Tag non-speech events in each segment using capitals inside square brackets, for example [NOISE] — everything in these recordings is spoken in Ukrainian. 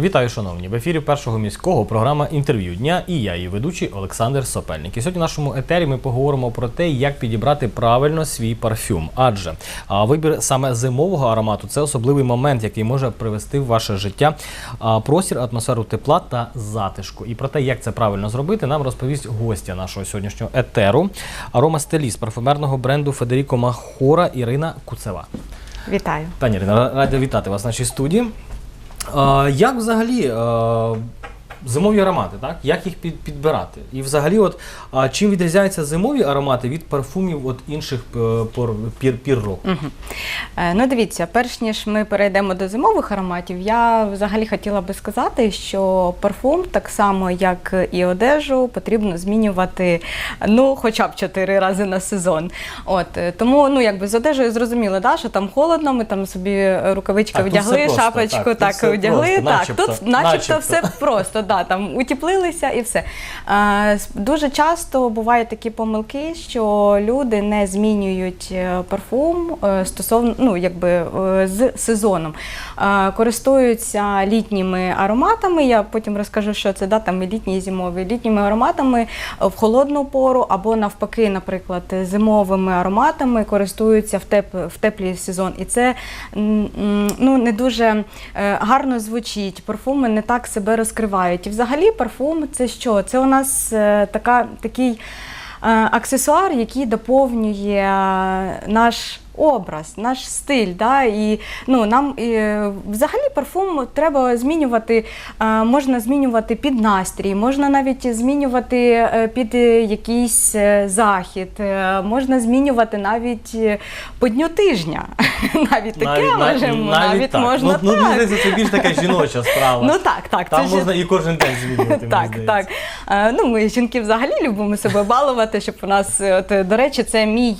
Вітаю, шановні! В ефірі першого міського програма інтерв'ю дня і я, її ведучий Олександр Сопельник. І сьогодні в нашому етері ми поговоримо про те, як підібрати правильно свій парфюм. Адже вибір саме зимового аромату це особливий момент, який може привести в ваше життя простір, атмосферу тепла та затишку. І про те, як це правильно зробити, нам розповість гостя нашого сьогоднішнього етеру, аромастиліст парфумерного бренду Федеріко Махора Ірина Куцева. Вітаю. Пані Ірина, раді вітати вас в нашій студії. Як взагалі зимові аромати, так? Як їх під, підбирати? І взагалі, от, а, чим відрізняються зимові аромати від парфумів от інших е, пор, пір, пір року? Е, Ну, дивіться, перш ніж ми перейдемо до зимових ароматів, я взагалі хотіла би сказати, що парфум, так само як і одежу, потрібно змінювати ну, хоча б чотири рази на сезон. От е, тому, ну якби з одежею зрозуміло, да, що там холодно, ми там собі рукавички Так, вдягли, просто, шапочку так, тут так, вдягли. просто, так, тут начебто, начебто. все просто, да, там утеплилися і все. Дуже часто бувають такі помилки, що люди не змінюють е, парфум е, стосовно ну, якби, е, з сезоном. Користуються літніми ароматами. Я потім розкажу, що це да, там літні і зимові. Літніми ароматами в холодну пору або навпаки, наприклад, зимовими ароматами користуються в, теп, в теплий сезон. І це ну, не дуже гарно звучить. Парфуми не так себе розкривають. І взагалі парфум це що? Це у нас е, така, такий е, аксесуар, який доповнює е, наш. Образ, наш стиль, да, і ну нам е, взагалі парфум треба змінювати. е, можна змінювати під настрій, можна навіть змінювати е, під якийсь е, захід, можна змінювати навіть по дню тижня. [LAUGHS] Навіть таке Навіть- можемо, навіть навіть так. можна ну, ну, мені здається, це більш така жіноча справа. Ну так, так. Там можна і кожен день змінювати. так, так. Ну, ми жінки взагалі любимо себе балувати, щоб у нас, от, до речі, це мій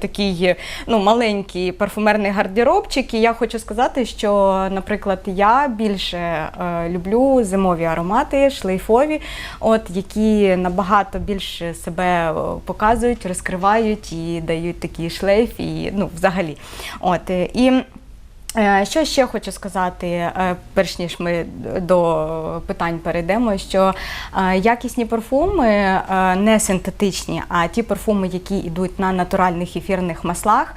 такий ну, маленький парфумерний гардеробчик. І я хочу сказати, що, наприклад, я більше е, люблю зимові аромати, шлейфові, от, які набагато більше себе е, показують, розкривають і дають такий шлейф, і ну, взагалі. От, е, і Що ще хочу сказати, е, перш ніж ми до питань перейдемо, що е, якісні парфуми е, не синтетичні, а ті парфуми, які йдуть на натуральних ефірних маслах,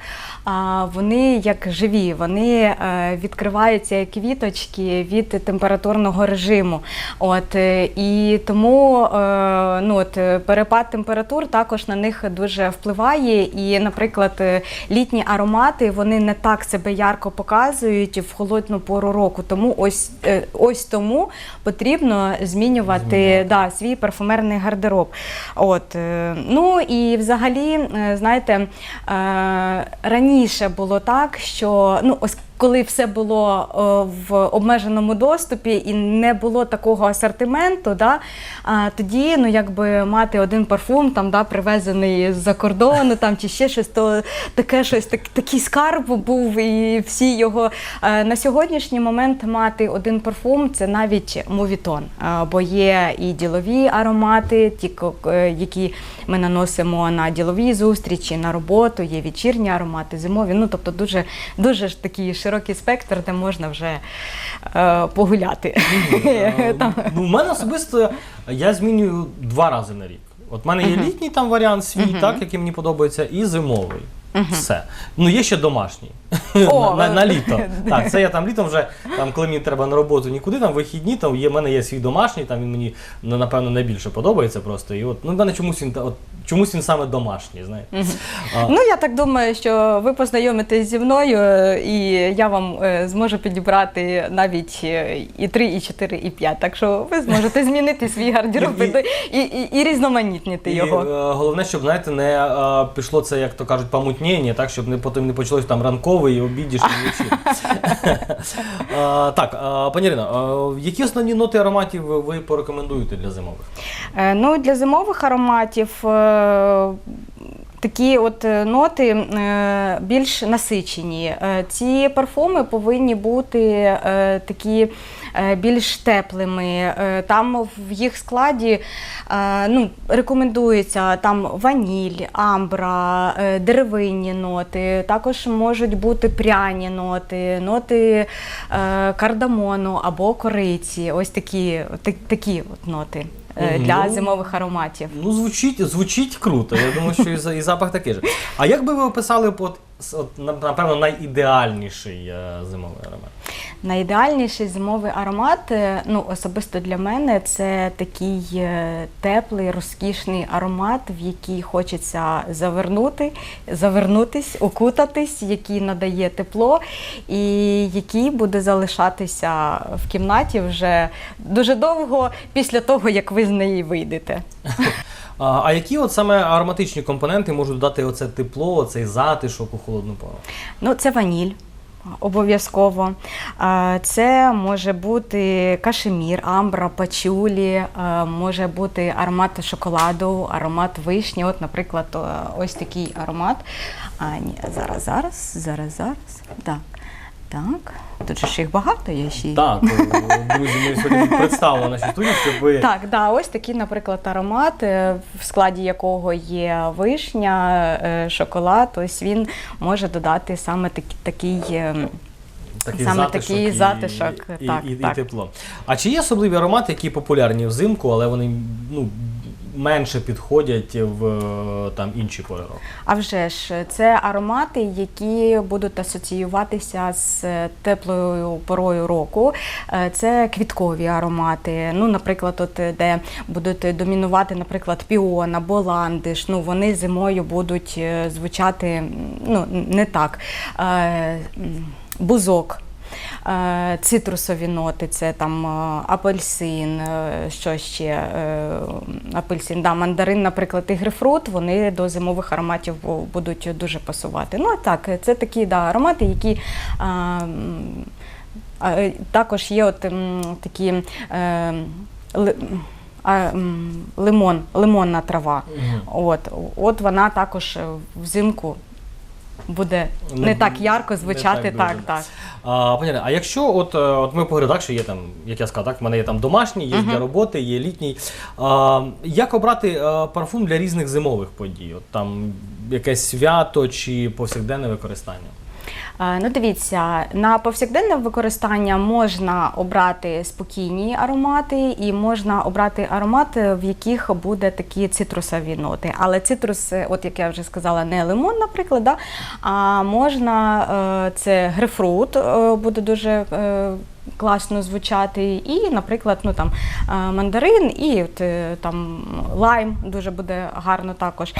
вони як живі, вони е, відкриваються як квіточки від температурного режиму. От, е, і тому е, ну, от, е, перепад температур також на них дуже впливає. І, наприклад, е, літні аромати вони не так себе ярко показують в холодну пору року. Тому ось, е, ось тому потрібно змінювати да, свій парфумерний гардероб. От, е, ну і взагалі, е, знаєте, раніше було так, що ну ось. Коли все було е, в обмеженому доступі і не було такого асортименту, да, тоді ну, якби мати один парфум, там, да, привезений з-за кордону там, чи ще щось, то таке щось, так, такий скарб був, і всі його. Е, на сьогоднішній момент мати один парфум це навіть мовітон. Бо є і ділові аромати, ті, які ми наносимо на ділові зустрічі, на роботу, є вечірні аромати, зимові. Ну, тобто дуже, дуже ж такий широкий спектр, де можна вже е, погуляти. [LAUGHS] Е, Там. Ну, у мене особисто я змінюю два рази на рік. От в мене є літній там варіант свій, так, який мені подобається, і зимовий. Все. Ну, є ще домашній. О, [LAUGHS] на, на, на літо. [LAUGHS] Так, це я там літом вже, там, коли мені треба на роботу нікуди, там вихідні, там є, в мене є свій домашній, там він мені ну, напевно найбільше подобається просто. І от, ну, в мене чомусь він, та- от, чомусь він саме домашній, знаєте. А, Ну, я так думаю, що ви познайомитесь зі мною, е, і я вам е, зможу підібрати навіть е, і 3, і 4, і 5. Так що ви зможете [LAUGHS] змінити свій гардероб І- і, і, і, різноманітнити І його. головне, щоб знаєте, не пішло це, як то кажуть, помутнення, так, щоб не потім не почалось там ранковий і вечір. [LAUGHS] [LAUGHS] Так, пані Ірино, які основні ноти ароматів ви порекомендуєте для зимових? Ну, для зимових ароматів. Такі от е, ноти е, більш насичені. Е, Ці парфуми повинні бути такі більш теплими. Там в їх складі ну, рекомендується там ваніль, амбра, деревинні ноти. Також можуть бути пряні ноти, ноти кардамону або кориці. Ось такі, так- такі от ноти е, для Ну, зимових ароматів. Ну, звучить, звучить круто. Я думаю, що і, за- і запах такий же. А як би ви описали, от, с- от, на- напевно, найідеальніший е, зимовий аромат? Найідеальніший зимовий аромат, е, ну особисто для мене, це такий е, теплий, розкішний аромат, в який хочеться завернути, завернутись, окутатись, який надає тепло, і який буде залишатися в кімнаті вже дуже довго після того, як ви з неї вийдете. А, а які от саме ароматичні компоненти можуть дати оце тепло, оцей затишок у холодну пору? Ну, це ваніль. Обов'язково. Це може бути кашемір, амбра, пачулі, може бути аромат шоколаду, аромат вишні. От, наприклад, ось такий аромат. А, ні, зараз, зараз, зараз, зараз. Так. Так. Тут же ж їх багато, я ще й- Так, е, друзі, ми сьогодні представили наші студії, щоб ви Так, да, ось такий, наприклад, аромат, е, в складі якого є вишня, е, шоколад. Ось він може додати саме такі- такий. е, такий Саме затишок такий і, затишок, і, так, і, і так. тепло. А чи є особливі аромати, які популярні взимку, але вони ну, менше підходять в е, там інші пори року? А вже ж це аромати, які будуть асоціюватися з теплою порою року. Е, Це квіткові аромати. Ну, наприклад, от е, де будуть домінувати, наприклад, піон або ландиш. Ну вони зимою будуть е, звучати ну не так. Е, Бузок. Е, Цитрусові ноти, це там е, апельсин, е, що ще апельсин, да, мандарин, наприклад, і грейпфрут, вони до зимових ароматів будуть дуже пасувати. Ну так, це такі да, аромати, які також є от такі. Е, лимон, лимонна трава. От, от вона також взимку буде не, Не- так ярко звучати. так Так, так. А, понятно. а якщо от, е, от ми поговорили, так, що є там, як я сказав, так, в мене є там домашній, є для роботи, є літній. А, як обрати е, парфум для різних зимових подій? От там якесь свято чи повсякденне використання? Е, Ну, дивіться, на повсякденне використання можна обрати спокійні аромати, і можна обрати аромат, е, в яких буде такі цитрусові ноти. Але цитрус, е, от як я вже сказала, не лимон, наприклад, да? а можна це грейпфрут, буде дуже. Класно звучати, і, наприклад, ну там е, мандарин і от, е, там лайм дуже буде гарно також.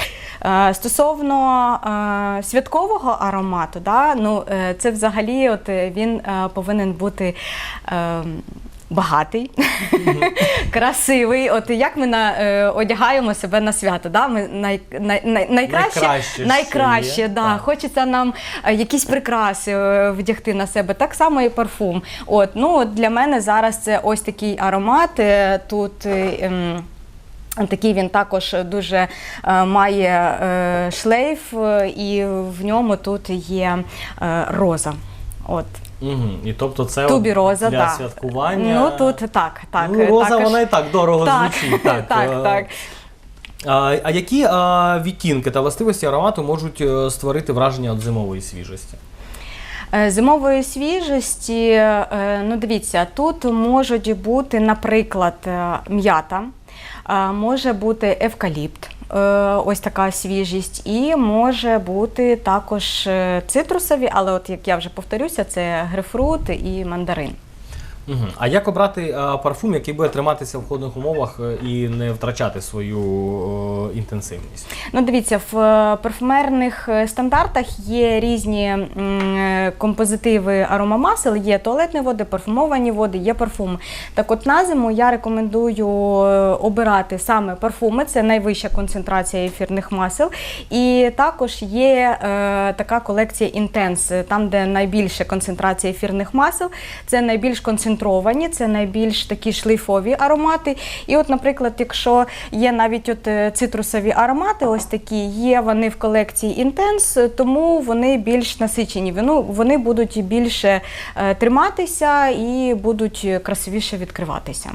Е, Стосовно святкового аромату, да, ну це взагалі от він повинен бути. Багатий, [LAUGHS] красивий. От як ми на, е, одягаємо себе на свято? Да? Ми най, най, най, найкраще, Найкраще, найкраще є, да. так. хочеться нам е, якісь прикраси е, вдягти на себе. Так само і парфум. От, ну, от для мене зараз це ось такий аромат. е, Тут. е, ем, Такий він також дуже е, має е, шлейф, і в ньому тут є е, роза. От. Угу. І тобто це Тубі от роза, для да. святкування. Ну тут так, так. ну, роза також- вона і так дорого так, звучить. [LAUGHS] Так, так, Е, так. А, а які а, відтінки та властивості аромату можуть е, створити враження від зимової свіжості? Е, Зимової свіжості, е, ну дивіться, тут можуть бути, наприклад, е, м'ята, може бути евкаліпт. е, Ось така свіжість, і може бути також е, цитрусові, але от як я вже повторюся, це грейпфрут і мандарин. Угу. А як обрати а, парфум, який буде триматися в холодних умовах е, і не втрачати свою е, інтенсивність? Ну, дивіться, в е, парфумерних е, стандартах є різні м, композитиви аромамасел, є туалетні води, парфумовані води, є парфуми. Так от на зиму я рекомендую обирати саме парфуми, це найвища концентрація ефірних масел. І також є е, така колекція Intense, там, де найбільша концентрація ефірних масел, це найбільш концентровані концентровані, це найбільш такі шлейфові аромати. І, от, наприклад, якщо є навіть от е, цитрусові аромати, ось такі, є вони в колекції інтенс, тому вони більш насичені. Вони, будуть більше е, триматися і будуть красивіше відкриватися.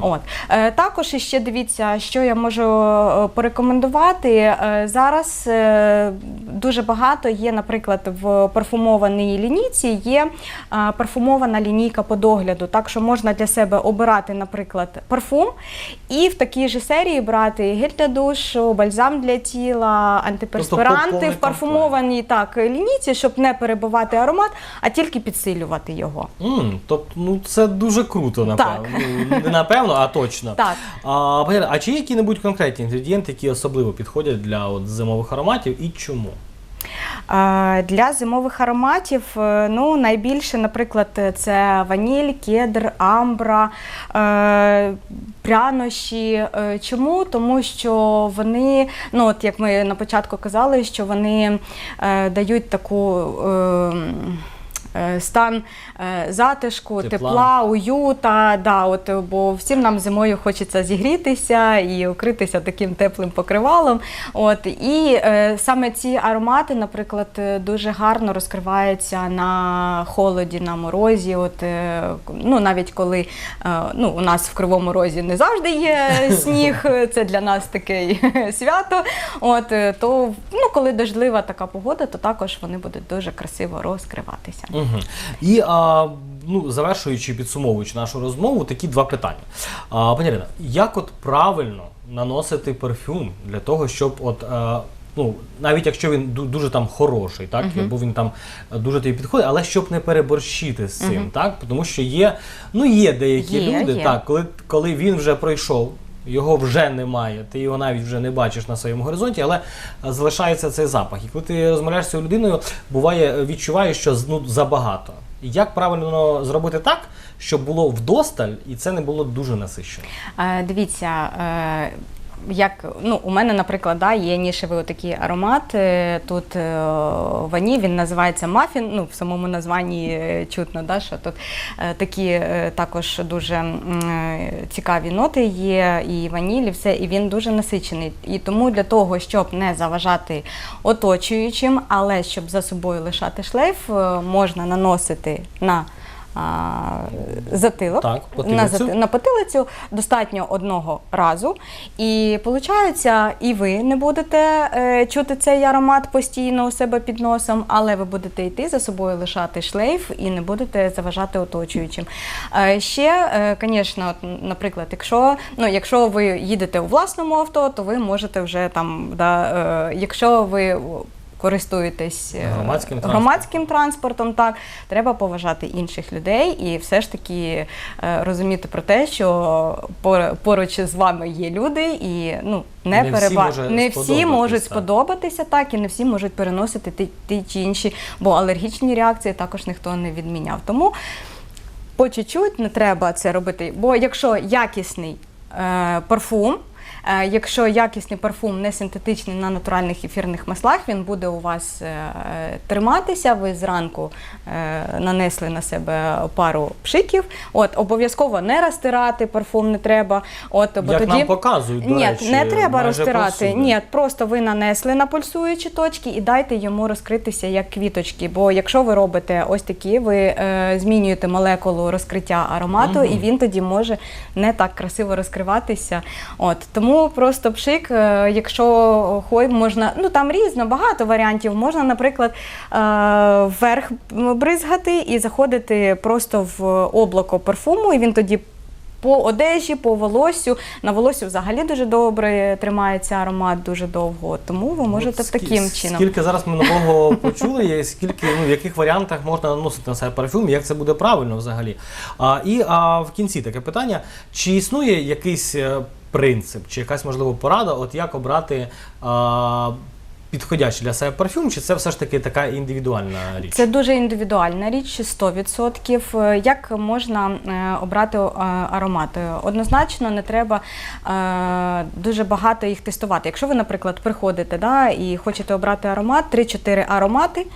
От. Е, також ще дивіться, що я можу е, порекомендувати. Е, зараз е, дуже багато є, наприклад, в парфумованій лінійці є е, парфумована лінійка по догляду. Так що можна для себе обирати, наприклад, парфум і в такій же серії брати гель для душу, бальзам для тіла, антиперспіранти повний в парфумованій так, лінійці, щоб не перебивати аромат, а тільки підсилювати його. М, тобто, ну це дуже круто, напевно. Ну, не напевно, а точно. Так. А, пані а чи є які-небудь конкретні інгредієнти, які особливо підходять для от, зимових ароматів і чому? Для зимових ароматів е, ну, найбільше, наприклад, це ваніль, кедр, амбра, е, прянощі. Е, Чому? Тому що вони, ну от як ми на початку казали, що вони дають таку. Е, Стан е, затишку, Тепла. тепла, уюта, да, от, бо всім нам зимою хочеться зігрітися і укритися таким теплим покривалом. От, і е, саме ці аромати, наприклад, дуже гарно розкриваються на холоді, на морозі. От, е, ну, навіть коли е, ну, у нас в Кривому Розі не завжди є [LAUGHS] сніг, це для нас таке [LAUGHS] свято. От, е, то ну, коли дождлива така погода, то також вони будуть дуже красиво розкриватися. Угу. І а, ну, завершуючи, підсумовуючи нашу розмову, такі два питання. А, пані Ірина, як от правильно наносити парфюм для того, щоб от. е, Ну, навіть якщо він дуже там хороший, так, або він там дуже тобі підходить, але щоб не переборщити з цим, так? Тому що є, ну, є деякі Є, люди, є. так, коли, коли він вже пройшов, його вже немає, ти його навіть вже не бачиш на своєму горизонті, але залишається цей запах. І коли ти розмовляєш з цією людиною, буває, відчуваєш, що ну, забагато. І Як правильно зробити так, щоб було вдосталь, і це не було дуже насичено? Е, Дивіться, е, як ну, у мене, наприклад, да, є нішевий такий аромат. е, Тут е, вані, він називається мафін. Ну, в самому названні е, чутно, да, що тут такі також дуже цікаві ноти є, і ваніль, і все, і він дуже насичений. І тому для того, щоб не заважати оточуючим, але щоб за собою лишати шлейф, можна наносити на а, затилок, Так, на, зати- на потилицю достатньо одного разу. І виходить, і ви не будете е, чути цей аромат постійно у себе під носом, але ви будете йти за собою лишати шлейф і не будете заважати оточуючим. Е, ще, е, звісно, от, наприклад, якщо, ну, якщо ви їдете у власному авто, то ви можете вже там, да, е, якщо ви користуєтесь е, Громадським громадським транспортом, так треба поважати інших людей і все ж таки е, розуміти про те, що пор- поруч з вами є люди, і ну не, Не всі переба... може не всі можуть так. сподобатися, так і не всі можуть переносити ті, ті чи інші, бо алергічні реакції також ніхто не відміняв. Тому по чуть-чуть не треба це робити. Бо якщо якісний е, парфум, якщо якісний парфум не синтетичний на натуральних ефірних маслах, він буде у вас е, триматися. Ви зранку е, нанесли на себе пару пшиків. От обов'язково не розтирати парфум не треба. От бо Як тоді нам показують, до ні, речі, не треба розтирати. Ні, просто ви нанесли на пульсуючі точки і дайте йому розкритися як квіточки. Бо якщо ви робите ось такі, ви е, змінюєте молекулу розкриття аромату, Мгм. і він тоді може не так красиво розкриватися. От тому просто пшик, е, якщо хой можна, ну там різно, багато варіантів. Можна, наприклад, е, вверх бризгати і заходити просто в облако парфуму, і він тоді по одежі, по волосю. На волосю взагалі дуже добре тримається аромат дуже довго. Тому ви можете От скі- таким чином. Скільки зараз ми нового [LAUGHS] почули, скільки ну, в яких варіантах можна наносити на себе парфюм, як це буде правильно взагалі. А, і а, в кінці таке питання: чи існує якийсь е, принцип, чи якась можливо порада, от як обрати а, підходящий для себе парфюм, чи це все ж таки така індивідуальна річ? Це дуже індивідуальна річ, 100%. Е, Як можна е, обрати е, аромати? Однозначно не треба е, дуже багато їх тестувати. Якщо ви, наприклад, приходите да, і хочете обрати аромат, 3-4 аромати.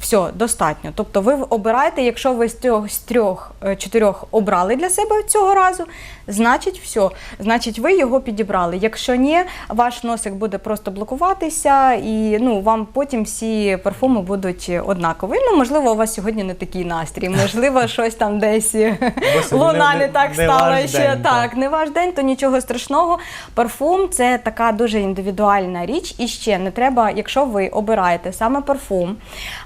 Все, достатньо. Тобто ви обираєте, якщо ви з трьох з трьох е, обрали для себе цього разу, значить все. Значить, ви його підібрали. Якщо ні, ваш носик буде просто блокуватися, і ну вам потім всі парфуми будуть однакові. Ну, можливо, у вас сьогодні не такий настрій, [LAUGHS] можливо, щось там десь луна не- так стала ще. так. не ваш день, то нічого страшного. Парфум це така дуже індивідуальна річ. І ще не треба, якщо ви обираєте саме парфум.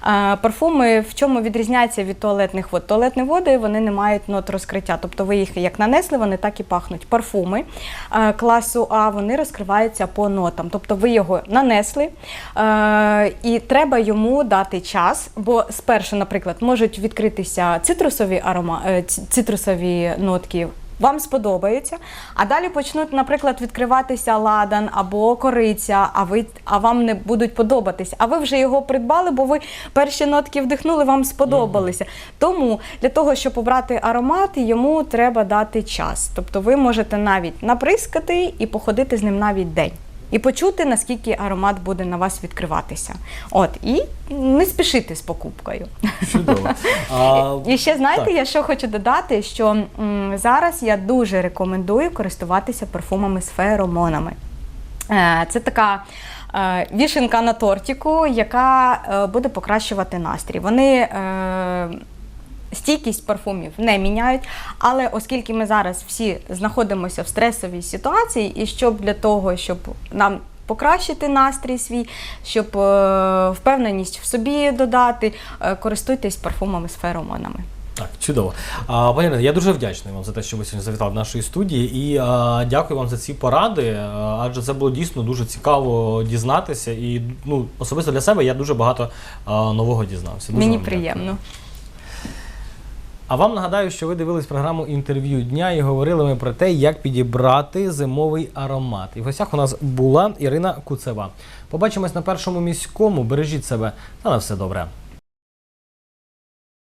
е, Парфуми в чому відрізняються від туалетних вод? Туалетні води вони не мають нот розкриття. Тобто ви їх як нанесли, вони так і пахнуть. Парфуми е, класу А вони розкриваються по нотам. Тобто ви його нанесли, е, і треба йому дати час, бо спершу, наприклад, можуть відкритися цитрусові арома, е, цитрусові нотки. Вам сподобається. а далі почнуть, наприклад, відкриватися ладан або кориця, а ви а вам не будуть подобатись. А ви вже його придбали, бо ви перші нотки вдихнули, вам сподобалися. Тому для того, щоб обрати аромат, йому треба дати час. Тобто ви можете навіть наприскати і походити з ним навіть день. І почути, наскільки аромат буде на вас відкриватися. От, і не спішити з покупкою. Чудово. А, І ще знаєте, так. я що хочу додати, що м, зараз я дуже рекомендую користуватися парфумами з феромонами. Е, Це така е, вішенка на тортику, яка е, буде покращувати настрій. Вони стійкість парфумів не міняють, але оскільки ми зараз всі знаходимося в стресовій ситуації, і щоб для того, щоб нам покращити настрій свій, щоб е, впевненість в собі додати, е, користуйтесь парфумами з феромонами. Так, чудово. А, пані Ірино, я дуже вдячний вам за те, що ви сьогодні завітали до нашої студії. І а, дякую вам за ці поради, адже це було дійсно дуже цікаво дізнатися. І ну, особисто для себе я дуже багато а, нового дізнався. Дуже Мені вам дякую. А вам нагадаю, що ви дивились програму інтерв'ю дня і говорили ми про те, як підібрати зимовий аромат. І в гостях у нас була Ірина Куцева. Побачимось на першому міському. Бережіть себе та на все добре.